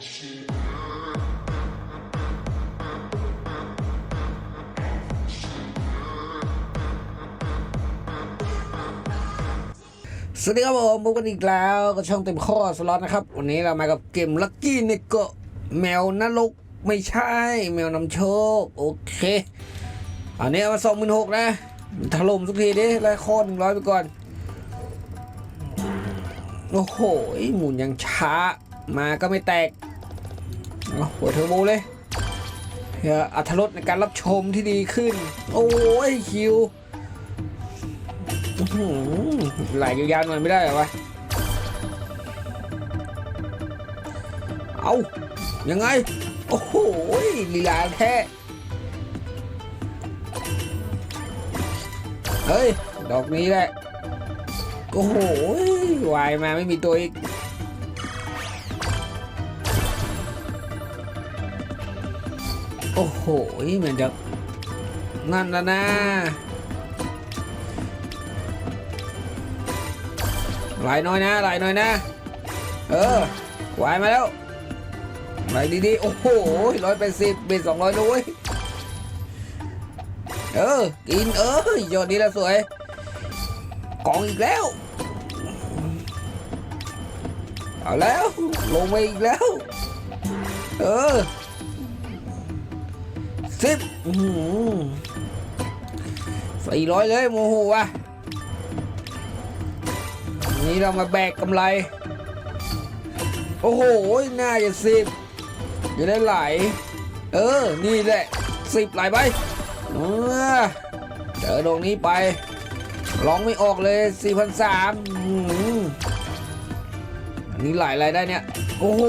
สวัสดีครับผมพบกันอีกแล้วก็ช่องเต็มข้อสล็อตนะครับ วันนี้เรามากับเกมลักกี้เนโกแมวนรกไม่ใช่ แมวนำโชค โอเค อันนี้เอามาสองหมื่นหกนะ ถล่มสักทีดิไล่ข้อหนึ่งร้อยไปก่อน โอ้โหหมุนยังช้า มาก็ไม่แตก เอาหัวเทอร์โบเลยเพื่ออัธรสในการรับชมที่ดีขึ้น โอ้ยคิวหือไหลยาวๆหน่อยไม่ได้หรอวะ เอายังไง โอ้โหลีลาแท้เฮ้ย ดอกนี้แหละ โอ้โหวายมาไม่มีตัวอีก อ้โหเหมือนจะนั่นแล้วนะไหลน้อยนะไหลน้อยนะ เออไหวมาแล้วไหลดีๆ โอ้โหร้อยแปดสิบเบ็ดสองร้อยด้วยเออ กินเออยอดนี้แล้วสวยกองอีกแล้ว เอาแล้ว ลงไปอีกแล้ว เออ สิบสี่ร้อยเลยโมโหว่ะนี่เรามาแบกกำไร โอ้โห น่าจะสิบจะได้ไหล เออ นี่แหละสิบไหลไปเออเจอตรงนี้ไป ร้องไม่ออกเลย4 0 0อันนี้ไหลอะไรได้เนี่ย โอ้โห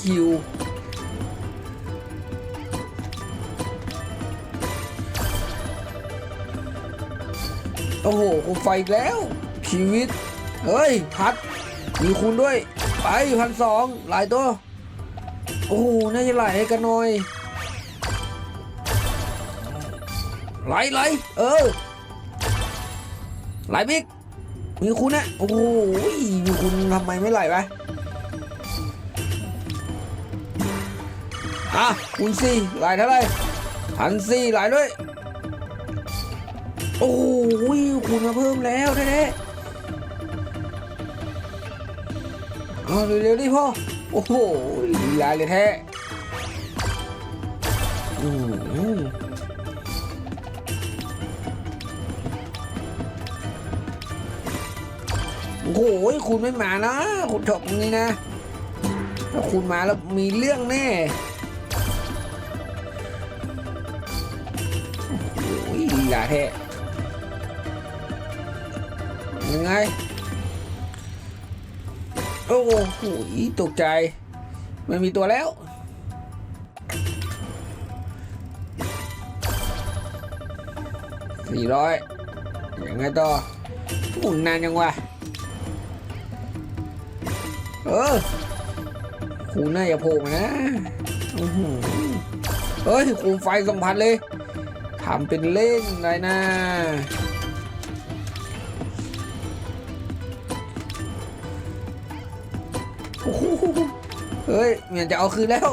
คิว โอ้โหไฟอีกแล้ว ชีวิต เฮ้ย พัด มีคุณด้วย ไปพันสองหลายตัว โอ้โห น่าจะไหลให้กันหน่อยไหลไหลเออไหลบิ๊กมีคุณนะโอ้โหมีคุณทำไมไม่ไหลวะอะคุณสี่ไหลเท่าไหรพันสี่ไหลด้วย โอ้โหคุณมาเพิ่มแล้วแท้ๆเอาเร็วๆดิพ่อ โอ้โหลีลาเลยแท้อืมโอ้โหคุณไม่มานะ คุณจบนี้นะ ถ้าคุณมาแล้วมีเรื่องแน่โอ้โหลีลาแท้ ยังไง โอ้โหตกใจ ไม่มีตัวแล้ว สี่ร้อยยังไงต่อหมุนนานยังวะ เออคูน่าอย่าโผล่มานะเฮ้ยคูไฟสองพันเลยทำเป็นเล่นเลยนะ เฮ้ยเหมียจะเอาคืนแล้ว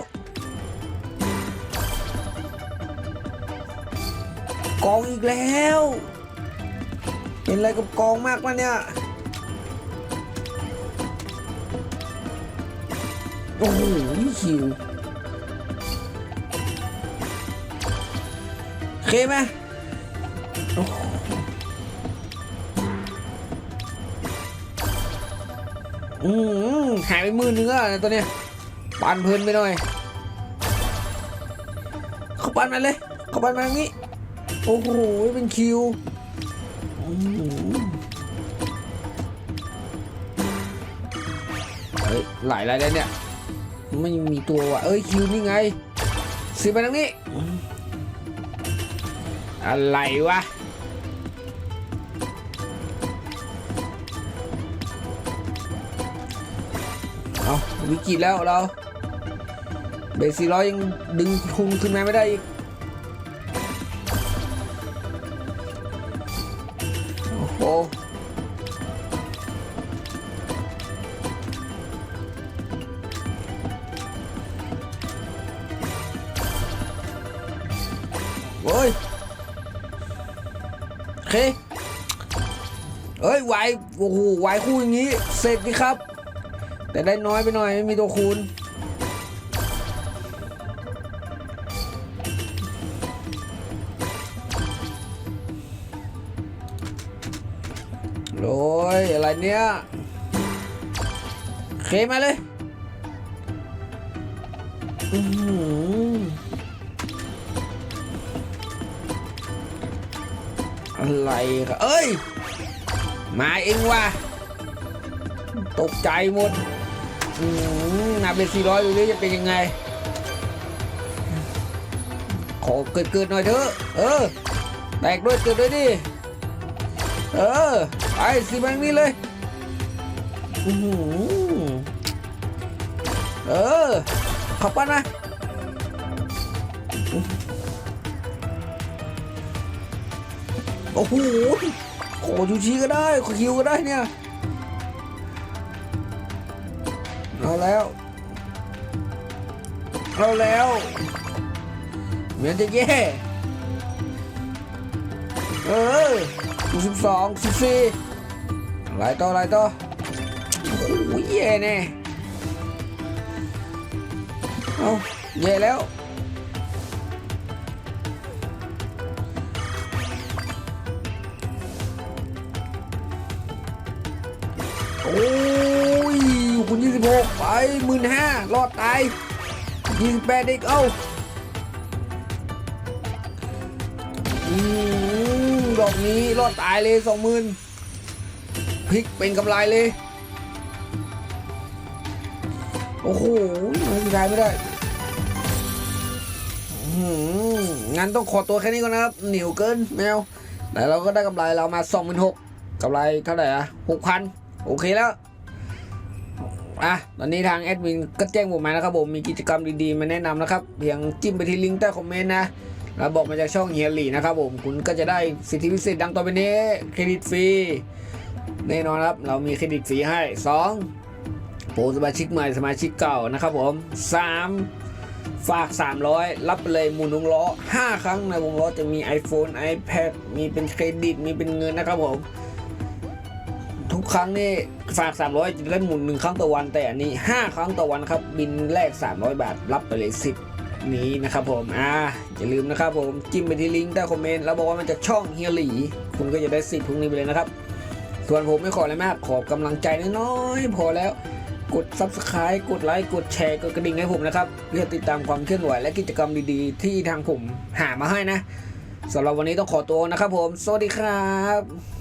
กองอีกแล้ว เป็นอะไรกับกองมากวะเนี่ย โอ้โหหิวเคไหมอืมหายไปมือนึงอะตัวเนี้ย ปันเพลินไปหน่อย เขาปันมาเลย เขาปันมาทางนี้ โอ้โห เป็นคิวอืมเฮ้ยหลายรายแล้วเนี่ย ไม่มีตัวว่ะ เอ้ยคิวนี่ไงซื้อมาทางนี้ อะไรวะเอาวิกฤตแล้วเรา เบสสี่ร้อยยังดึงคุมขึ้นมาไม่ได้อีกโอ้โหเฮ้ยเคเอ้ยไหวโอ้โหวายคู่อย่างนี้ เสร็จดีครับ แต่ได้น้อยไปหน่อย ไม่มีตัวคูณ โอ้ยอะไรเนี่ยเคมาเลยอะไรครับเอ้ย มาเองว่ะตกใจหมดนาเป็นสี่ร้อยดูดิจะเป็นยังไง ขอเกิดเกิดๆหน่อยเถอะ เออ แตกด้วยเกิดด้วยดิ เออไปสิแบงนี้เลยอือหือเออขอบกันนะโอ้โหขอชูชีก็ได้ขอคิวก็ได้เนี่ยเอาแล้วเอาแล้วเหมือนจะแย่เออ สิบสองสิบสี่ไรต่ออะไรต่อโอ้โหแย่แน่เอาแย่แล้วโอ้ยคุณยี่สิบหกไปหมื่นห้ารอดตายยี่สิบแปดเด็กเอ้าอืม ดอกนี้รอดตายเลยสองหมื่นพลิกเป็นกำไรเลย โอ้โหไม่ได้ไม่ได้งั้นต้องขอตัวแค่นี้ก่อนนะครับ เหนียวเกินแมวแต่เราก็ได้กำไรเรามาสองหมื่นหกกำไรเท่าไหร่อะหกพันโอเคแล้วอะตอนนี้ทางแอดมินก็แจ้งผมมานะครับผมมีกิจกรรมดีๆ มาแนะนำนะครับ เพียงจิ้มไปที่ลิงก์ใต้คอมเมนต์นะ แล้วบอกมาจากช่องเฮียลีนะครับผมคุณก็จะได้สิทธิพิเศษดังต่อไปนี้เครดิตฟรีแน่นอนครับเรามีเครดิตฟรีให้2โปรสมาชิกใหม่สมาชิกเก่านะครับผม 3 ฝาก 300 รับไปเลยหมุนวงล้อ 5 ครั้งในวงล้อจะมี iPhone iPad มีเป็นเครดิต มีเป็นเงินนะครับผมทุกครั้งนี่ฝาก 300จะได้หมุนหนึ่งครั้งต่อวัน แต่อันนี้ 5 ครั้งต่อวันครับ บินแรก 300 บาท รับไปเลยสิบ นี้นะครับผมอ่าอย่าลืมนะครับผมจิ้มไปที่ลิงก์ใต้คอมเมนต์แล้วบอกว่ามันจากช่องเฮียหลีคุณก็จะได้สิทธิ์พวกนี้ไปเลยนะครับ ส่วนผมไม่ขออะไรมากขอกำลังใจน้อยๆพอแล้วกด Subscribe กดไลค์กดแชร์กดกระดิ่งให้ผมนะครับเพื่อติดตามความเคลื่อนไหวและกิจกรรมดีๆ ที่ทางผมหามาให้นะสำหรับวันนี้ต้องขอตัวนะครับผม สวัสดีครับ